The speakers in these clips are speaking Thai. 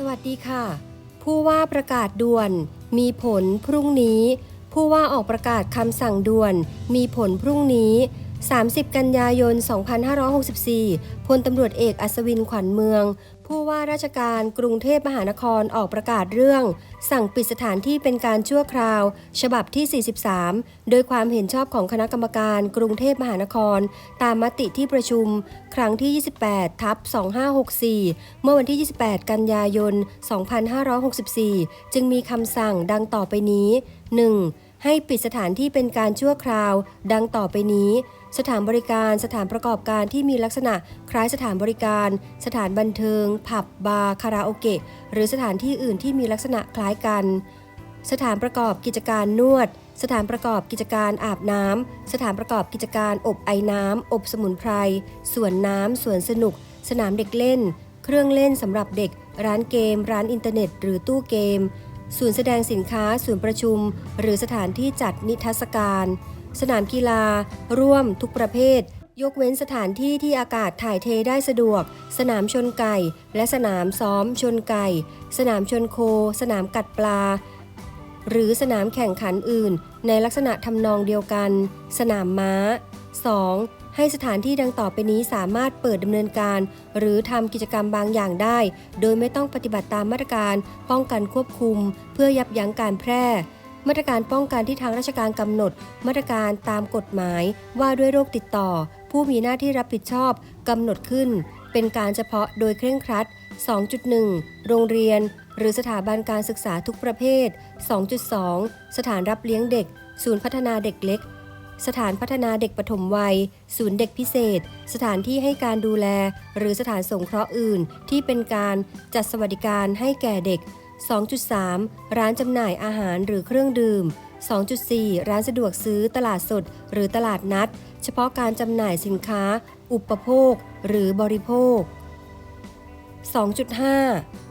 สวัสดีค่ะ ผู้ว่าประกาศด่วน มีผลพรุ่งนี้ ผู้ว่าออกประกาศคำสั่งด่วน มีผลพรุ่งนี้ 30 กันยายน 2564 พลตำรวจเอกอัศวินขวัญเมือง ผู้ว่าราชการกรุงเทพมหานครออกประกาศเรื่อง สั่งปิดสถานที่เป็นการชั่วคราว ฉบับที่ 43 โดยความเห็นชอบของคณะกรรมการกรุงเทพมหานคร ตามมติที่ประชุม ครั้งที่ 28 ทับ 2564 เมื่อวันที่ 28 กันยายน 2564 จึงมีคำสั่งดังต่อไปนี้ 1. ให้ปิดสถานที่เป็นการชั่วคราว ดังต่อไปนี้ สถานบริการสถานประกอบการที่มีลักษณะคล้ายสถานบริการ สถานบันเทิง ผับบาร์คาราโอเกะ หรือสถานที่อื่นที่มีลักษณะคล้ายกัน สถานประกอบกิจการนวด สถานประกอบกิจการอาบน้ำ สถานประกอบกิจการอบไอน้ำ อบสมุนไพรสวนน้ำสวนสนุก สนามเด็กเล่น เครื่องเล่นสำหรับเด็ก ร้านเกม ร้านอินเทอร์เน็ต หรือตู้เกม ศูนย์แสดงสินค้า ศูนย์ประชุม หรือสถานที่จัดนิทรรศการ สนามกีฬา ร่วมทุกประเภท ยกเว้นสถานที่ที่อากาศถ่ายเทได้สะดวก สนามชนไก่ และสนามซ้อมชนไก่ สนามชนโค สนามกัดปลา หรือสนามแข่งขันอื่น ในลักษณะทำนองเดียวกัน สนามม้า 2. ให้สถานที่ดังต่อไปนี้สามารถเปิดดำเนินการ หรือทำกิจกรรมบางอย่างได้ โดยไม่ต้องปฏิบัติตามมาตรการ ป้องกันควบคุม เพื่อยับยั้งการแพร่ มาตรการป้องกันที่ทางราชการกำหนด มาตรการตามกฎหมาย ว่าด้วยโรคติดต่อ ผู้มีหน้าที่รับผิดชอบกำหนดขึ้น เป็นการเฉพาะโดยเคร่งครัด 2.1 โรงเรียน หรือสถาบันการศึกษาทุกประเภท 2.2 สถานรับเลี้ยงเด็ก ศูนย์พัฒนาเด็กเล็ก สถานพัฒนาเด็กปฐมวัย ศูนย์เด็กพิเศษ สถานที่ให้การดูแล หรือสถานสงเคราะห์อื่น ที่เป็นการจัดสวัสดิการให้แก่เด็ก 2.3 ร้านจำหน่ายอาหารหรือเครื่องดื่ม 2.4 ร้านสะดวกซื้อตลาดสด หรือตลาดนัด เฉพาะการจำหน่ายสินค้า อุปโภค หรือบริโภค 2.5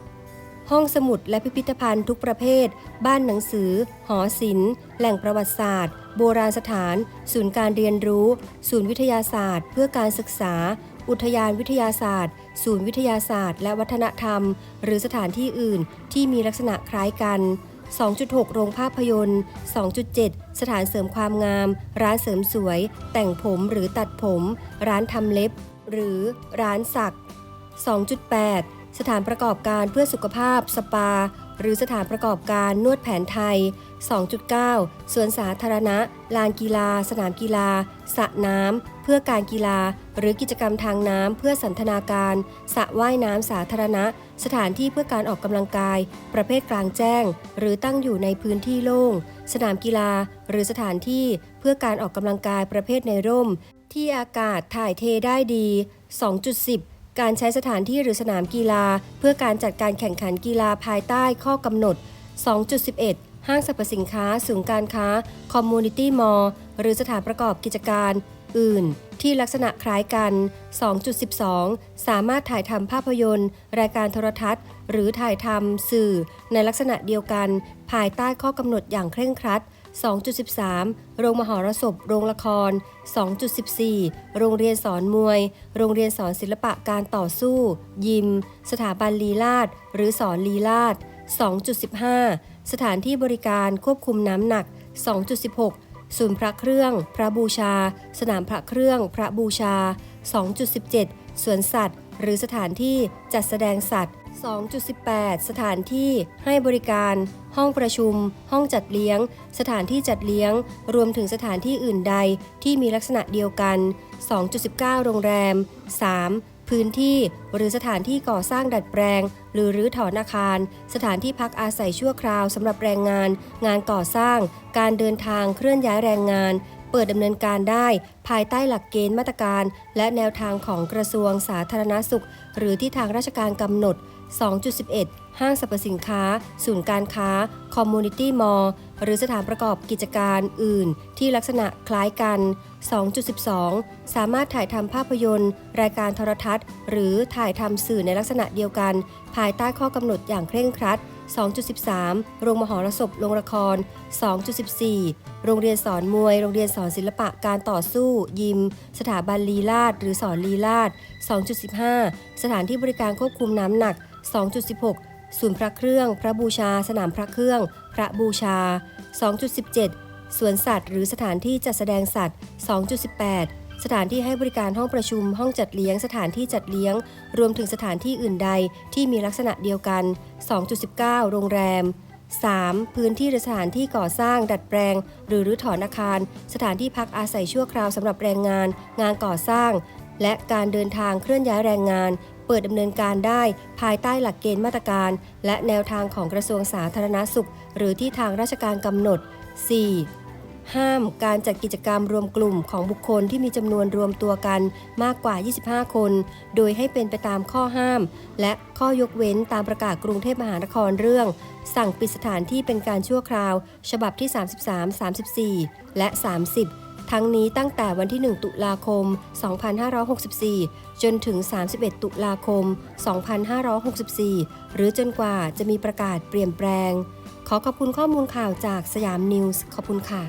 ห้องสมุดและพิพิธภัณฑ์ทุกประเภท บ้านหนังสือ หอศิลป์ แหล่งประวัติศาสตร์ โบราณสถาน ศูนย์การเรียนรู้ ศูนย์วิทยาศาสตร์ เพื่อการศึกษา อุทยานวิทยาศาสตร์ ศูนย์วิทยาศาสตร์ และวัฒนธรรม หรือสถานที่อื่นที่มีลักษณะคล้ายกัน 2.6 โรงภาพยนตร์ 2.7 สถานเสริมความงาม ร้านเสริมสวย แต่งผมหรือตัดผม ร้านทำเล็บ หรือร้านสัก 2.8 สถานประกอบการเพื่อสุขภาพ สปา หรือสถานประกอบการนวดแผนไทย 2.9 สวนสาธารณะ ลานกีฬา สนามกีฬาสระน้ำ เพื่อการกีฬา หรือกิจกรรมทางน้ำเพื่อสันทนาการสระว่ายน้ำสาธารณะ สถานที่เพื่อการออกกำลังกาย ประเภทกลางแจ้ง หรือตั้งอยู่ในพื้นที่โล่ง สนามกีฬา หรือสถานที่เพื่อการออกกำลังกายประเภทในร่ม ที่อากาศถ่ายเทได้ดี 2.10 การใช้สถานที่หรือสนามกีฬา เพื่อการจัดการแข่งขันกีฬาภายใต้ข้อกำหนด 2.11 ห้างสรรพสินค้าศูนย์การค้าคอมมูนิตี้มอลล์หรือสถานประกอบกิจการ อื่น ที่ลักษณะคล้ายกัน 2.12 สามารถถ่ายทำภาพยนตร์ รายการโทรทัศน์ หรือถ่ายทำสื่อในลักษณะเดียวกัน ภายใต้ข้อกำหนดอย่างเคร่งครัด 2.13 โรงมหรสพ โรงละคร 2.14 โรงเรียนสอนมวย โรงเรียนสอนศิลปะการต่อสู้ ยิม สถาบันลีลาดหรือสอนลีลาด2.15 สถานที่บริการควบคุมน้ำหนัก 2.16 ศูนย์พระเครื่อง พระบูชา สนามพระเครื่อง พระบูชา 2.17 สวนสัตว์ หรือสถานที่จัดแสดงสัตว์ 2.18 สถานที่ให้บริการ ห้องประชุม ห้องจัดเลี้ยง สถานที่จัดเลี้ยง รวมถึงสถานที่อื่นใดที่มีลักษณะเดียวกัน 2.19 โรงแรม 3. พื้นที่หรือสถานที่ก่อสร้างดัดแปลง หรือรื้อถอนอาคาร สถานที่พักอาศัยชั่วคราวสำหรับแรงงาน งานก่อสร้าง การเดินทางเคลื่อนย้ายแรงงานเปิดดำเนินการได้ ภายใต้หลักเกณฑ์มาตรการ และแนวทางของกระทรวงสาธารณสุข หรือที่ทางราชการกำหนด 2.11 ห้างสรรพสินค้า ศูนย์การค้า คอมมูนิตี้มอลล์หรือสถานประกอบกิจการอื่น ที่ลักษณะคล้ายกัน 2.12 สามารถถ่ายทำภาพยนตร์ รายการโทรทัศน์ หรือถ่ายทำสื่อในลักษณะเดียวกัน ภายใต้ข้อกำหนดอย่างเคร่งครัด 2.13 โรงมหรสพโรงละคร 2.14 โรงเรียนสอนมวย โรงเรียนสอนศิลปะการต่อสู้ ยิม สถาบันลีลาดหรือสอนลีลาด 2.15 สถานที่บริการควบคุมน้ำหนัก 2.16 ศูนย์พระเครื่อง พระบูชา สนามพระเครื่อง พระบูชา 2.17 สวนสัตว์ หรือสถานที่จัดแสดงสัตว์ 2.18 สถานที่ให้บริการห้องประชุม ห้องจัดเลี้ยง สถานที่จัดเลี้ยง รวมถึงสถานที่อื่นใดที่มีลักษณะเดียวกัน 2.19 โรงแรม 3. พื้นที่หรือสถานที่ก่อสร้าง ดัดแปลง หรือรื้อถอนอาคาร สถานที่พักอาศัยชั่วคราวสำหรับแรงงาน งานก่อสร้าง และการเดินทางเคลื่อนย้ายแรงงาน เปิดดำเนินการได้ภายใต้หลักเกณฑ์มาตรการ และแนวทางของกระทรวงสาธารณสุข หรือที่ทางราชการกำหนด 4. ห้ามการจัดกิจกรรมรวมกลุ่มของบุคคลที่มีจำนวนรวมตัวกันมากกว่า 25 คน โดยให้เป็นไปตามข้อห้าม และข้อยกเว้นตามประกาศกรุงเทพมหานครเรื่อง สั่งปิดสถานที่เป็นการชั่วคราว ฉบับที่ 33 34 และ 30 ทั้งนี้ตั้งแต่วันที่ 1 ตุลาคม 2564 จนถึง 31 ตุลาคม 2564 หรือจนกว่าจะมีประกาศเปลี่ยนแปลง ขอขอบคุณข้อมูลข่าวจากสยามนิวส์ขอบคุณค่ะ